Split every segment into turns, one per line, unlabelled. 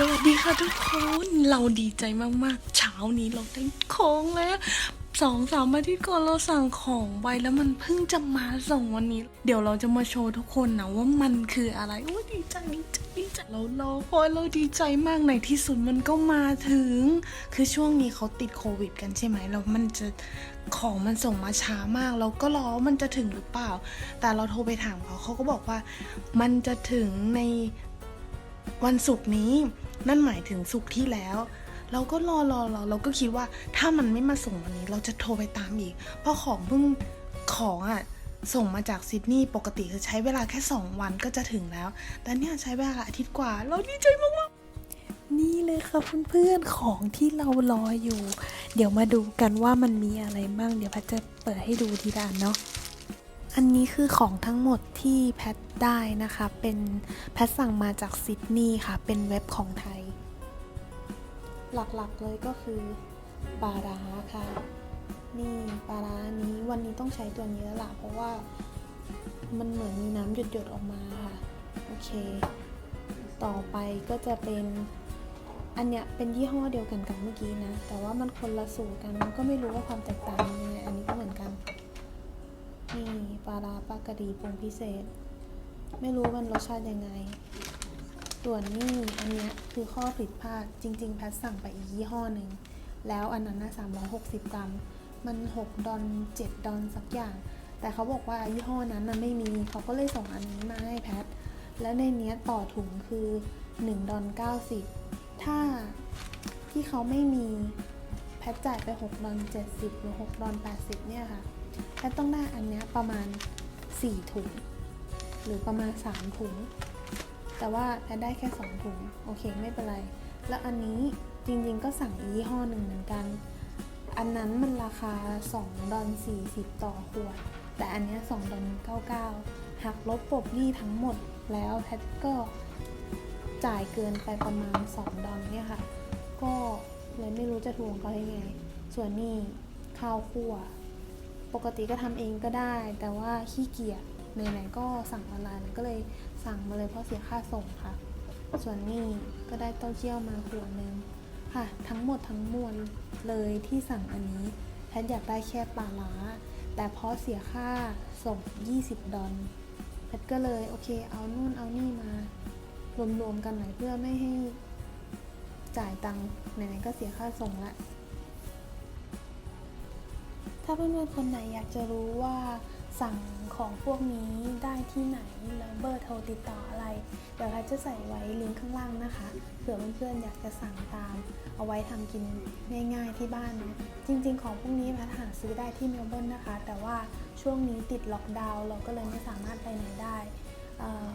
สวัสดีค่ะทุกคน เราดีใจมากๆ เช้านี้เราได้ของแล้วสองสามอาทิตย์ก่อนเราสั่งของไว้แล้วมันเพิ่งจะมาส่งวันนี้ เดี๋ยวเราจะมาโชว์ทุกคนนะว่ามันคืออะไรโอ้ดีใจดีใจดีใจเรารอคอยเราดีใจมากในที่สุดมันก็มาถึง คือช่วงนี้เขาติดโควิด กันใช่ไหมแล้วมันจะของมันส่งมาช้ามากเราก็รอว่ามันจะถึงหรือเปล่า แต่เราโทรไปถามเขาเขาก็บอกว่า มันจะถึงใน วันศุกร์นี้ นั่นหมายถึงศุกร์ที่แล้ว เราก็รอรอรอเราก็คิดว่าถ้ามันไม่มาส่งวันนี้ เราจะโทรไปตามอีก เพราะของเพิ่งของอะ่ะส่งมาจากซิดนีย์ปกติคือใช้เวลาแค่ 2 วันก็จะถึงแล้ว แต่เนี่ยใช้เวลาอาทิตย์กว่า เราดีใจมากๆ นี่เลยค่ะเพื่อนๆของที่เรารออยู่ เดี๋ยวมาดูกันว่ามันมีอะไรบ้าง เดี๋ยวพัดจะเปิดให้ดูทีละอันเนาะ อันนี้คือของทั้งหมดที่แพทได้นะคะ เป็นแพทสั่งมาจากซิดนีย์ค่ะ เป็นเว็บของไทย หลักๆเลยก็คือปลาร้าค่ะ นี่ปลาร้านี้วันนี้ต้องใช้ตัวนี้แล้วล่ะ เพราะว่ามันเหมือนมีน้ำหยดๆออกมาค่ะ โอเค ต่อไปก็จะเป็นอันเนี้ยเป็นยี่ห้อเดียวกันกับเมื่อกี้นะ แต่ว่ามันคนละสูตรกัน ก็ไม่รู้ว่าความแตกต่างยังไง อันนี้ก็เหมือน ปลาร้าปลากระดีปรุงพิเศษ ไม่รู้มันรสชาติยังไง ส่วนนี่อันนี้คือข้อผิดพลาดจริง ๆ แพทสั่งไปอีกยี่ห้อหนึ่ง แล้วอันนั้นนะ360 กรัม มัน 6 ดอล7ดอลสักอย่าง แต่เขาบอกว่ายี่ห้อนั้นมันไม่มี เขาก็เลยส่งอันนี้มาให้แพท แล้วในเนี้ยต่อถุงคือ 1 ดอล90 ถ้าที่เขาไม่มีแพทจ่ายไป6ดอล70 หรือ6ดอล80 เนี่ยค่ะ แพทต้องได้อันนี้ประมาณ 4 ถุง หรือประมาณ 3 ถุง แต่ว่าแพทได้แค่ 2 ถุง โอเคไม่เป็นไร แล้วอันนี้จริงๆก็สั่งยี่ห้อหนึ่งเหมือนกัน อันนั้นมันราคา 2 ดอล40 ต่อขวด แต่อันนี้2ดอล99 หักลบปบหนี้ทั้งหมดแล้วแพทก็จ่ายเกินไปประมาณ 2 ดอลเนี่ยค่ะ ก็เลยไม่รู้จะทวงเขายังไง ส่วนนี้ข้าวคั่ว ปกติก็ทำเองก็ได้ แต่ว่าขี้เกียจไหนๆก็สั่งออนไลน์ก็เลยสั่งมาเลยเพราะเสียค่าส่งค่ะ ส่วนนี้ก็ได้เต้าเจี้ยวมาขวดนึงค่ะ ทั้งหมดทั้งมวลเลยที่สั่งอันนี้แพทอยากได้แค่ปลาล้า แต่เพราะเสียค่าส่ง 20 ดอลแพทก็เลยโอเคเอานู่นเอานี่มารวมๆกันหน่อยเพื่อไม่ให้จ่ายตังค์ไหนๆก็เสียค่าส่งละ ถ้าเพื่อนๆคนไหนอยากจะรู้ว่าสั่งของพวกนี้ได้ที่ไหนแล้วเบอร์โทรติดต่ออะไร เดี๋ยวแพทจะใส่ไว้ลิงก์ข้างล่างนะคะ เผื่อเพื่อนๆอยากจะสั่งตาม เอาไว้ทำกินง่ายๆที่บ้านนะจริง ๆ ของพวกนี้แพทย์หาซื้อได้ที่เมลเบิร์นนะคะ แต่ว่าช่วงนี้ติดล็อกดาวน์เราก็เลยไม่สามารถไปไหนได้เอ่อ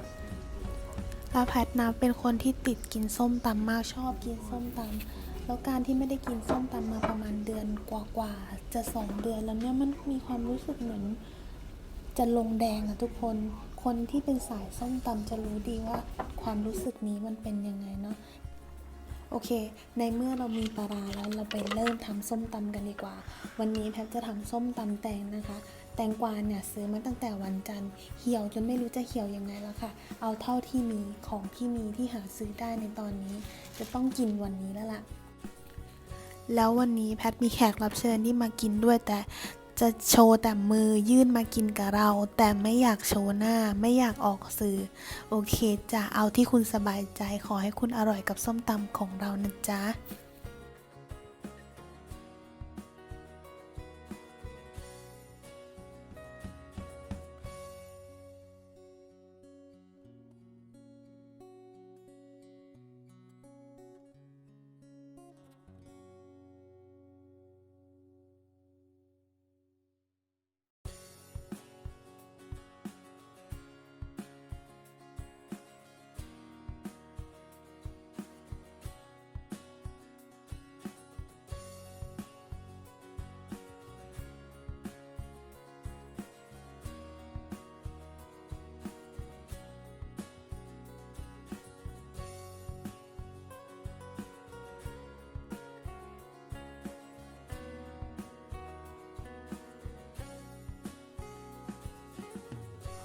แล้วแพทนะเป็นคนที่ติดกินส้มตำมากชอบกินส้มตำ แล้วการที่ไม่ได้กินส้มตำมาประมาณเดือนกว่าๆจะสองเดือนแล้วเนี่ยมันมีความรู้สึกเหมือนจะลงแดงอะทุกคน คนที่เป็นสายส้มตำจะรู้ดีว่าความรู้สึกนี้มันเป็นยังไงเนาะโอเค ในเมื่อเรามีปลาร้าแล้วเราไปเริ่มทำส้มตำกันดีกว่า วันนี้แพทจะทำส้มตำแตงนะคะ แตงกวาเนี่ยซื้อมาตั้งแต่วันจันทร์ เหี่ยวจนไม่รู้จะเหี่ยวยังไงแล้วค่ะ เอาเท่าที่มีของที่มีที่หาซื้อได้ในตอนนี้ จะต้องกินวันนี้แล้วล่ะ แล้ววันนี้แพทมีแขกรับเชิญที่มากินด้วยแต่จะโชว์แต่มือยื่นมากินกับเรา แต่ไม่อยากโชว์หน้าไม่อยากออกสื่อ โอเคจะเอาที่คุณสบายใจขอให้คุณอร่อยกับส้มตำของเรานะจ๊ะ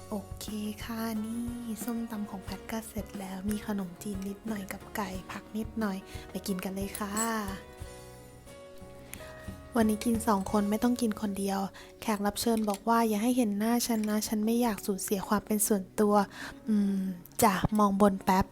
โอเคค่ะนี่ส้มตำของแพทก็เสร็จแล้วมีขนมจีนนิดหน่อยกับไก่ผักนิดหน่อย ไปกินกันเลยค่ะ วันนี้กินสองคนไม่ต้องกินคนเดียว แขกรับเชิญบอกว่าอย่าให้เห็นหน้าฉันนะ ฉันไม่อยากสูญเสียความเป็นส่วนตัว อืมจ้ะมองบนแป๊บ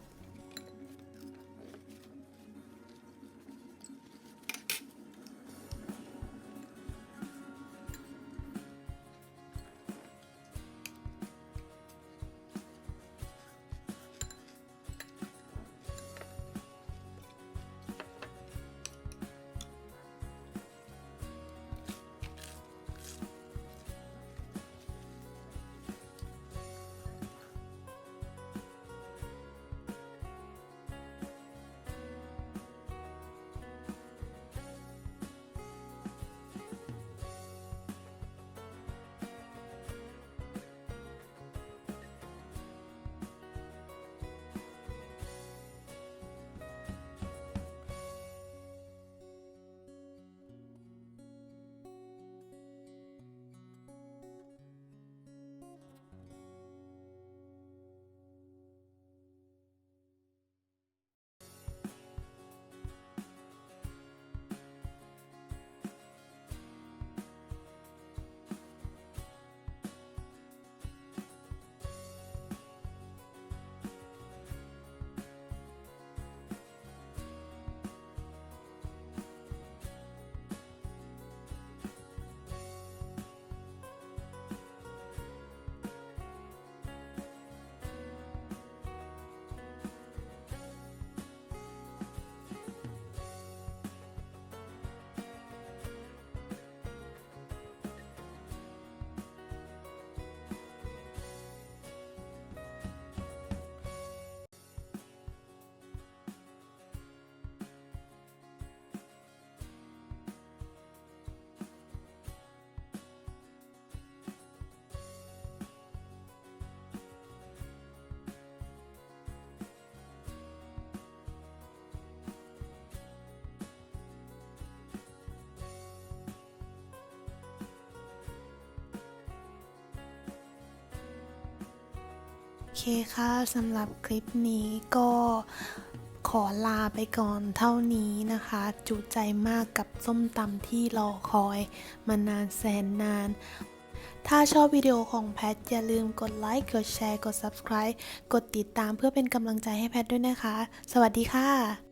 ค่ะสำหรับคลิปนี้ก็ขอลาไปก่อนเท่านี้นะคะ จุใจมากกับส้มตำที่รอคอยมานานแสนนาน ถ้าชอบวิดีโอของแพท อย่าลืมกดไลค์ กดแชร์ กด subscribe กดติดตามเพื่อเป็นกำลังใจให้แพทด้วยนะคะ สวัสดีค่ะ